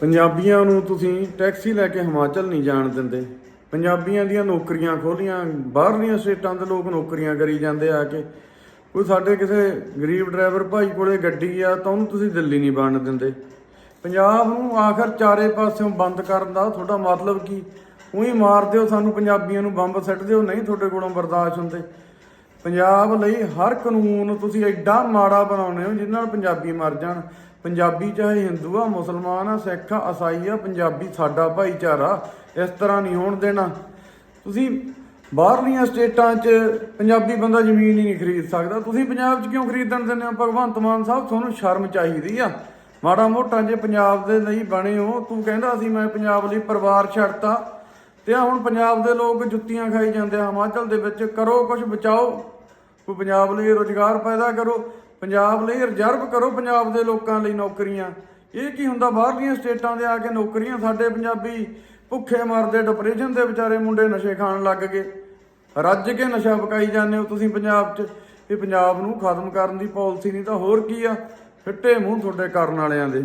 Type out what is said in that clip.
ਪੰਜਾਬੀਆਂ ਨੂੰ ਤੁਸੀਂ ਟੈਕਸੀ ਲੈ ਕੇ ਹਿਮਾਚਲ ਨਹੀਂ ਜਾਣ ਦਿੰਦੇ। ਪੰਜਾਬੀਆਂ ਦੀਆਂ ਨੌਕਰੀਆਂ ਖੋਲੀਆਂ, ਬਾਹਰਲੀਆਂ ਸਟੇਟਾਂ ਦੇ ਲੋਕ ਨੌਕਰੀਆਂ ਕਰੀ ਜਾਂਦੇ ਆ ਕੇ। ਕੋਈ ਸਾਡੇ ਕਿਸੇ ਗਰੀਬ ਡਰਾਈਵਰ ਭਾਈ ਕੋਲੇ ਗੱਡੀ ਆ ਤਾਂ ਉਹਨੂੰ ਤੁਸੀਂ ਦਿੱਲੀ ਨਹੀਂ ਬਣਨ ਦਿੰਦੇ। ਪੰਜਾਬ ਨੂੰ ਆਖਰ ਚਾਰੇ ਪਾਸਿਓਂ ਬੰਦ ਕਰਨ ਦਾ ਤੁਹਾਡਾ ਮਤਲਬ ਕੀ? ਉਹੀ ਮਾਰ ਦਿਓ, ਸਾਨੂੰ ਪੰਜਾਬੀਆਂ ਨੂੰ ਬੰਬ ਸੱਟ ਦਿਓ, ਨਹੀਂ ਤੁਹਾਡੇ ਕੋਲੋਂ ਬਰਦਾਸ਼ਤ ਹੁੰਦੇ। ਪੰਜਾਬ ਲਈ ਹਰ ਕਾਨੂੰਨ ਤੁਸੀਂ ਐਡਾ ਮਾੜਾ ਬਣਾਉਨੇ ਹੋ ਜਿਸ ਨਾਲ ਪੰਜਾਬੀ ਮਰ ਜਾਣ। ਪੰਜਾਬੀ ਚਾਹੇ ਹਿੰਦੂ ਆ, ਮੁਸਲਮਾਨ ਆ, ਸਿੱਖ ਆ ਈਸਾਈ ਆ, ਪੰਜਾਬੀ ਸਾਡਾ ਭਾਈਚਾਰਾ ਇਸ ਤਰ੍ਹਾਂ ਨਹੀਂ ਹੋਣ ਦੇਣਾ। ਤੁਸੀਂ ਬਾਹਰਲੀਆਂ ਸਟੇਟਾਂ 'ਚ ਪੰਜਾਬੀ ਬੰਦਾ ਜ਼ਮੀਨ ਹੀ ਨਹੀਂ ਖਰੀਦ ਸਕਦਾ। ਤੁਸੀਂ ਪੰਜਾਬ 'ਚ ਕਿਉਂ ਖਰੀਦਣ ਦਿੰਦੇ ਹੋ? ਭਗਵੰਤ ਮਾਨ ਸਾਹਿਬ ਤੁਹਾਨੂੰ ਸ਼ਰਮ ਚਾਹੀਦੀ ਆ। ਮਾੜਾ ਮੋਟਾ ਜੇ ਪੰਜਾਬ ਦੇ ਲਈ ਬਣੇ ਹੋ, ਤੂੰ ਕਹਿੰਦਾ ਸੀ ਮੈਂ ਪੰਜਾਬ ਲਈ ਪਰਿਵਾਰ ਛੱਡਤਾ। ਤੇ ਆ ਹੁਣ ਪੰਜਾਬ ਦੇ ਲੋਕ ਜੁੱਤੀਆਂ ਖਾਈ ਜਾਂਦੇ ਆ, ਹਿਮਾਚਲ ਦੇ ਵਿੱਚ ਕਰੋ ਕੁਝ ਬਚਾਓ। ਕੋਈ ਪੰਜਾਬ ਲਈ ਰੋਜ਼ਗਾਰ ਪੈਦਾ ਕਰੋ, ਪੰਜਾਬ ਲਈ ਰਿਜ਼ਰਵ ਕਰੋ ਪੰਜਾਬ ਦੇ ਲੋਕਾਂ ਲਈ ਨੌਕਰੀਆਂ। ਇਹ ਕੀ ਹੁੰਦਾ, ਬਾਹਰਲੀਆਂ ਸਟੇਟਾਂ ਦੇ ਆ ਕੇ ਨੌਕਰੀਆਂ ਸਾਡੇ ਪੰਜਾਬੀ ਭੁੱਖੇ ਮਰਦੇ ਡਿਪਰੈਸ਼ਨ ਦੇ ਵਿਚਾਰੇ ਮੁੰਡੇ ਨਸ਼ੇ ਖਾਣ ਲੱਗ ਗਏ। ਰੱਜ ਕੇ ਨਸ਼ਾ ਪਕਾਈ ਜਾਂਦੇ ਹੋ ਤੁਸੀਂ ਪੰਜਾਬ 'ਚ ਇਹ ਪੰਜਾਬ ਨੂੰ ਖਤਮ ਕਰਨ ਦੀ ਪਾਲਿਸੀ ਨਹੀਂ ਤਾਂ ਹੋਰ ਕੀ ਆ? ਫਿੱਟੇ ਮੂੰਹ ਤੁਹਾਡੇ ਕਰਨ ਵਾਲਿਆਂ ਦੇ।